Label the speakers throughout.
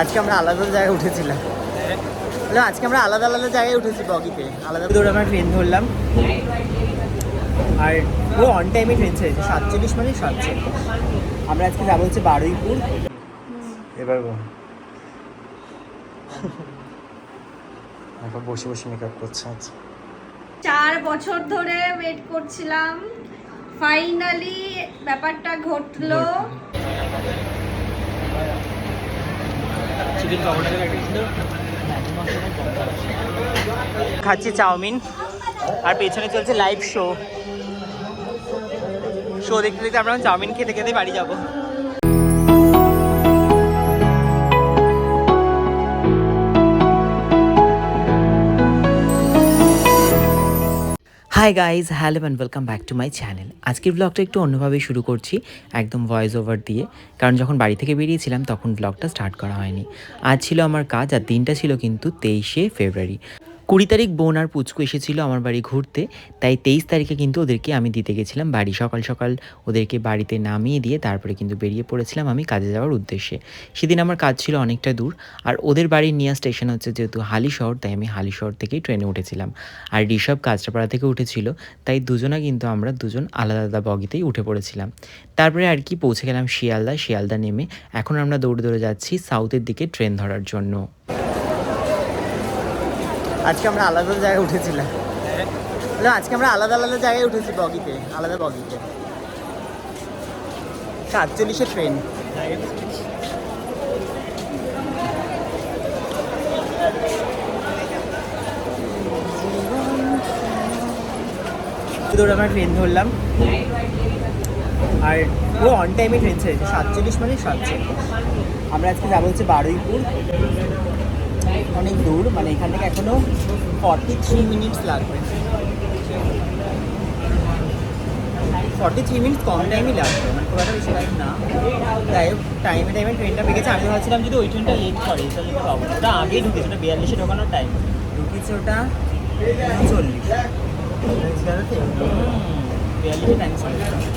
Speaker 1: আজকে আমরা আলাদা জায়গায় উঠেছিলাম। বললাম আজকে আমরা আলাদা আলাদা জায়গায় উঠেছি বগিতে। আলাদা ধরে আমরা ট্রেন ধরলাম। আর পুরো অন টাইমে ট্রেন ছেড়েছে। সাতচল্লিশ মানে সাতচল্লিশ। আমরা আজকে যাব হচ্ছে বারুইপুর। এবার এখন বসে বসে মেকআপ করছে আচ্ছা
Speaker 2: চার বছর ধরে ওয়েট করছিলাম। ফাইনালি ব্যাপারটা ঘটলো।
Speaker 1: খাচ্ছি চাউমিন। আর পেছনে চলছে লাইভ শো শো দেখতে দেখতে আমরা চাউমিন খেতে খেতে বাড়ি যাব। Hi guys hello and welcome back to my channel আজকের ব্লগটা একটু অন্যভাবে শুরু করছি, একদম ভয়েস ওভার দিয়ে। কারণ যখন বাড়ি থেকে বেরিয়েছিলাম, তখন ব্লগটা স্টার্ট করা হয়নি। আজ ছিল আমার কাজ আর দিনটা ছিল কিন্তু তেইশে ফেব্রুয়ারি। কুড়ি তারিখ বোন আর পুচকু এসেছিল আমার বাড়ি ঘুরতে, তাই তেইশ তারিখে কিন্তু ওদেরকে আমি দিতে গেছিলাম বাড়ি। সকাল সকাল ওদেরকে বাড়িতে নামিয়ে দিয়ে তারপরে কিন্তু বেরিয়ে পড়েছিলাম আমি কাজে যাওয়ার উদ্দেশ্যে। সেদিন আমার কাজ ছিল অনেকটা দূর, আর ওদের বাড়ির নিয়া স্টেশন হচ্ছে যেহেতু হালি শহর তাই আমি হালি শহর থেকেই ট্রেনে উঠেছিলাম। আর ঋষভ কাঁচরাপাড়া থেকে উঠেছিল, তাই দুজনা কিন্তু আমরা দুজন আলাদা আলাদা বগিতেই উঠে পড়েছিলাম। তারপরে আর কি পৌঁছে গেলাম শিয়ালদা শিয়ালদা নেমে এখন আমরা দৌড়ে দৌড়ে যাচ্ছি সাউথের দিকে ট্রেন ধরার জন্য। আজকে আমরা আলাদা জায়গায় উঠেছিলাম। বললাম আজকে আমরা আলাদা আলাদা জায়গায় উঠেছি বগিতে, আলাদা বগিতে। সাতচল্লিশে ট্রেন ধরে আমরা ট্রেন ধরলাম। আর পুরো অন টাইমে ট্রেন ছেড়েছে, সাতচল্লিশ মানে সাতচল্লিশ। আমরা আজকে যাব হচ্ছে বারুইপুর। অনেক দূর মানে এখান থেকে এখনও ফর্টি থ্রি মিনিটস লাগবে। ফর্টি থ্রি মিনিটস কম টাইমই লাগবে মানে খুব একটা বেশি টাইম না। যাই হোক টাইমে টাইমে ট্রেনটা পেকেছে। আমি ভাবছিলাম যদি ওই ট্রেনটা লেট করে তাহলে তো পাবো ওটা আগেই ঢুকেছে ওটা বিয়াল্লিশে ঢোকানোর টাইম ঢুকেছে ওটা চল্লিশ বিয়াল্লিশে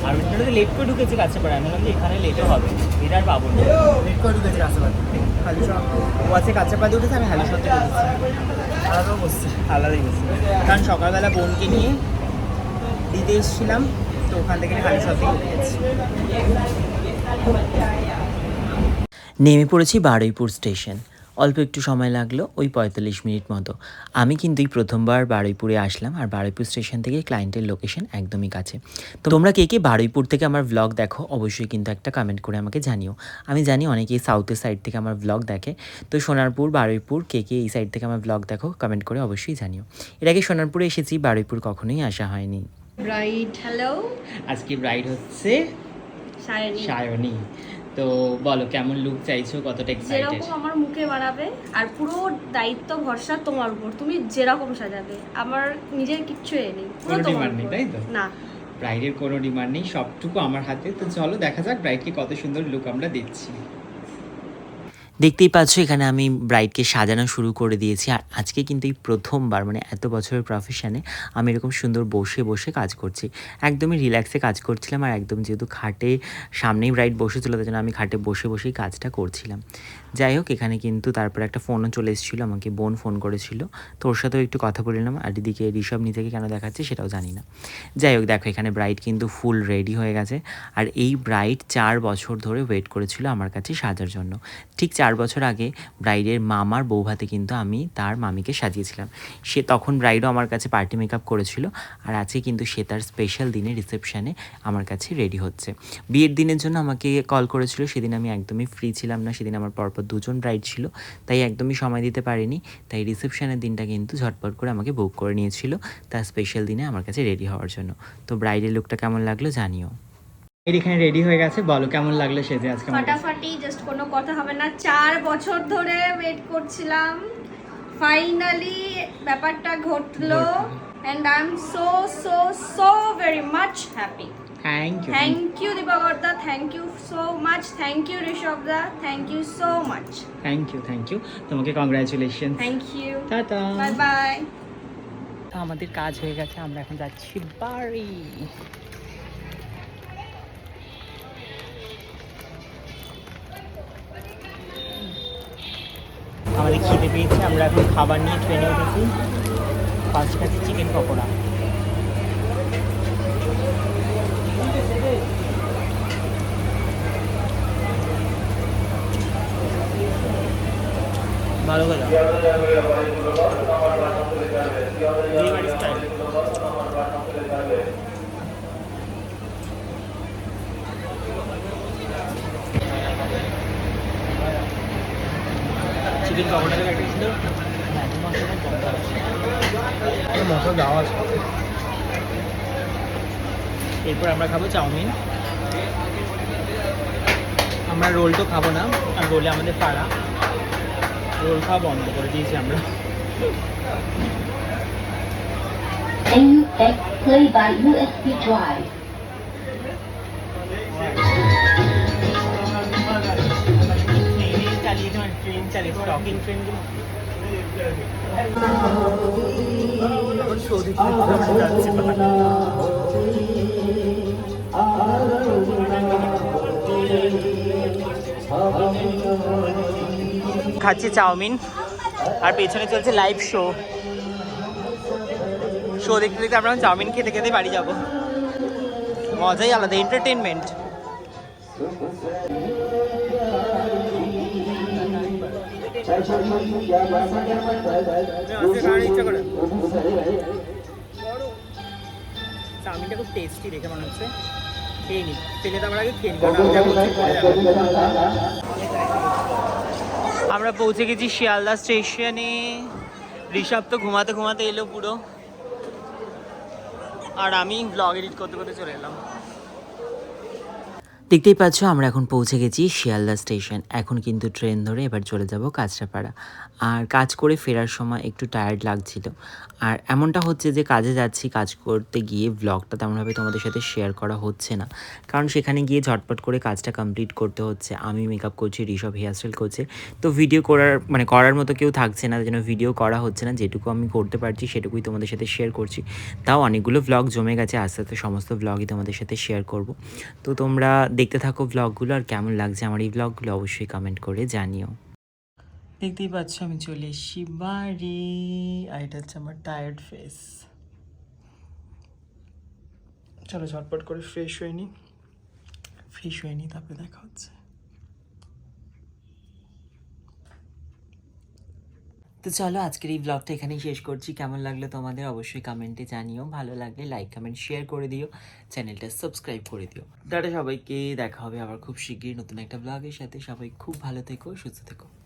Speaker 1: আর ওইটা লেট করে ঢুকেছে কাছে পড়ে। আমি ভাবছি এখানে লেটও হবে। এটা আর পাবো না। লেট করে ঢুকেছে কাছে ও আছে কাছে পাতে উঠেছে আমি থেকে আলাদাই বসছে কারণ সকালবেলা বোনকে নিয়ে দিতে এসেছিলাম তো ওখান থেকে হালি শহর থেকে উঠে গেছি। নেমে পড়েছি বারুইপুর স্টেশন। অল্প একটু সময় লাগল ওই পঁয়তাল্লিশ মিনিট মতো। আমি কিন্তু এই প্রথমবার বারুইপুরে আসলাম আর বারুইপুর স্টেশন থেকে ক্লায়েন্টের লোকেশন একদমই কাছে। তো তোমরা কে কে বারুইপুর থেকে আমার ব্লগ দেখো অবশ্যই কিন্তু একটা কমেন্ট করে আমাকে জানিও। আমি জানি অনেকেই সাউথের সাইড থেকে আমার ব্লগ দেখে। তো সোনারপুর বারুইপুর কে কে এই সাইড থেকে আমার ব্লগ দেখো কমেন্ট করে অবশ্যই জানিও। এর আগে সোনারপুরে এসেছি বারুইপুর কখনোই আসা হয়নি।
Speaker 2: ব্রাইট হ্যালো
Speaker 1: আজকে ব্রাইড হচ্ছে
Speaker 2: সায়নী।
Speaker 1: সায়নী। তো বলো কেমন লুক চাইছো? কতটা এক্সাইটেড
Speaker 2: যেরকম আমার মুখে বাড়াবে আর পুরো দায়িত্ব ভরসা তোমার উপর। তুমি যেরকম সাজাবে আমার নিজের কিচ্ছু এ নেই পুরো তোমার
Speaker 1: নেই, তাই তো?
Speaker 2: না।
Speaker 1: ব্রাইডের কোনো ডিমান্ড নেই সবটুকু আমার হাতে। তো চলো দেখা যাক ব্রাইডকে কত সুন্দর লুক আমরা দিচ্ছি। দেখতেই পাচ্ছ, এখানে আমি ব্রাইডকে সাজানো শুরু করে দিয়েছি। আর আজকে কিন্তু এই প্রথমবার মানে এত বছরের প্রফেশানে আমি এরকম সুন্দর বসে বসে কাজ করছি। একদমই রিল্যাক্সে কাজ করছিলাম আর একদম যেহেতু খাটে সামনেই ব্রাইড বসেছিল তার জন্য আমি খাটে বসে, বসেই কাজটা করছিলাম। যাই হোক, এখানে কিন্তু তারপর একটা ফোনও চলে এসেছিল, আমাকে বোন ফোন করেছিল। তোর সাথেও একটু কথা বলে নিলাম। আর এদিকে ঋষভ নিজেকে কেন দেখাচ্ছে সেটাও জানি না। যাই হোক, দেখো, এখানে ব্রাইড কিন্তু ফুল রেডি হয়ে গেছে। আর এই ব্রাইড চার বছর ধরে ওয়েট করেছিল আমার কাছে সাজার জন্য। ঠিক চার বছর আগে ব্রাইডের মামার বৌভাতে কিন্তু আমি তার মামিকে সাজিয়েছিলাম। সে তখন ব্রাইডও আমার কাছে পার্টি মেকআপ করেছিল। আর আজকে কিন্তু সে তার স্পেশাল দিনে রিসেপশানে আমার কাছে রেডি হচ্ছে। বিয়ের দিনের জন্য আমাকে কল করেছিল। সেদিন আমি একদমই ফ্রি ছিলাম না। সেদিন আমার পরপর দুজন ব্রাইড ছিল তাই একদমই সময় দিতে পারিনি। তাই রিসেপশনের দিনটা কিন্তু ঝটপট করে আমাকে বুক করে নিয়েছিল তার স্পেশাল দিনে আমার কাছে রেডি হওয়ার জন্য। তো ব্রাইডের লুকটা কেমন লাগল জানিও। এখানে রেডি হয়ে গেছে বলো কেমন লাগল সেজে আজকে
Speaker 2: ফাটাফাটি জাস্ট কোনো কথা হবে না চার বছর ধরে ওয়েট করছিলাম। ফাইনালি ব্যাপারটা ঘটলো and I am so so so very much happy
Speaker 1: thank you
Speaker 2: thank you দীপাকর্দা thank you so much thank you ঋষভদা thank you so much
Speaker 1: thank you thank you তোমাকে congratulation
Speaker 2: thank you
Speaker 1: tata
Speaker 2: bye bye
Speaker 1: আমাদের কাজ হয়ে গেছে আমরা এখন যাচ্ছি বাড়ি। আমাদের খিদে পেয়েছে আমরা এখন খাবার নিয়ে ট্রেনে উঠেছি। First chicken pakora. ভালো স্টাইল চিকেন পকোড়াটা একটা ছিল।
Speaker 3: মশলা দেওয়া আছে।
Speaker 1: এরপর আমরা খাব চাউমিন। আমরা রোল তো খাব না আর রোলে আমাদের পাড়া। রোল খাওয়া বন্ধ করে দিয়েছি আমরা
Speaker 4: AUX play by USB drive.
Speaker 1: ট্রেনে চালিয়েছে মানে ট্রেন চালিয়েছে টকিং ট্রেনগুলো খাচ্ছি চাউমিন। আর পেছনে চলছে লাইভ শো শো দেখতে দেখতে আমরা চাউমিন খেতে খেতে বাড়ি যাব। মজাই আলাদা এন্টারটেনমেন্ট চাউমিনটা খুব টেস্টি দেখে মনে হচ্ছে। খেয়ে নি। ফেলে দেওয়ার আগে খেয়ে নি কারণ আমি যা বলছি পড়ে যাবে। আমরা পৌঁছে গেছি শিয়ালদা স্টেশনে। ঋষভ তো ঘুমাতে ঘুমাতে এলো পুরো। আর আমি ব্লগ এডিট করতে করতে চলে এলাম। দেখতেই পাচ্ছ, আমরা এখন পৌঁছে গেছি শিয়ালদা স্টেশন। এখন কিন্তু ট্রেন ধরে এবার চলে যাব কাঁচরাপাড়া। আর কাজ করে ফেরার সময় একটু টায়ার্ড লাগছিল। আর এমনটা হচ্ছে যে কাজে যাচ্ছি, কাজ করতে গিয়ে ব্লগটা তেমনভাবে তোমাদের সাথে শেয়ার করা হচ্ছে না। কারণ সেখানে গিয়ে ঝটপট করে কাজটা কমপ্লিট করতে হচ্ছে। আমি মেকআপ করছি ঋষভ হেয়ারস্টাইল করছে। তো ভিডিও করার মানে করার মতো কেউ থাকছে না, যেন ভিডিও করা হচ্ছে না। যেটুকু আমি করতে পারছি, সেটুকুই তোমাদের সাথে শেয়ার করছি। তাও অনেকগুলো ভ্লগ জমে গেছে, আস্তে আস্তে সমস্ত ব্লগই তোমাদের সাথে শেয়ার করব। তো তোমরা দেখতে থাকো ব্লগগুলো আর কেমন লাগছে আমার এই ব্লগগুলো অবশ্যই কমেন্ট করে জানিও। দেখতেই পাচ্ছ আমি চলে এসছি বাড়ি, আর এটা হচ্ছে আমার টায়ার্ড ফেস চলো ঝটপট করে ফ্রেশ হয়ে নি। ফ্রেশ হয়ে নি, তারপরে দেখা হচ্ছে। তো চলো আজকের এই ব্লগটা এখানেই শেষ করছি। কেমন লাগল তোমাদের অবশ্যই কমেন্টে জানিও। ভালো লাগলে লাইক কমেন্ট শেয়ার করে দিও। চ্যানেলটা সাবস্ক্রাইব করে দিও। টাটা সবাইকে। দেখা হবে আবার খুব শীঘ্রই নতুন একটা ব্লগের সাথে। সবাই খুব ভালো থেকো, সুস্থ থেকো।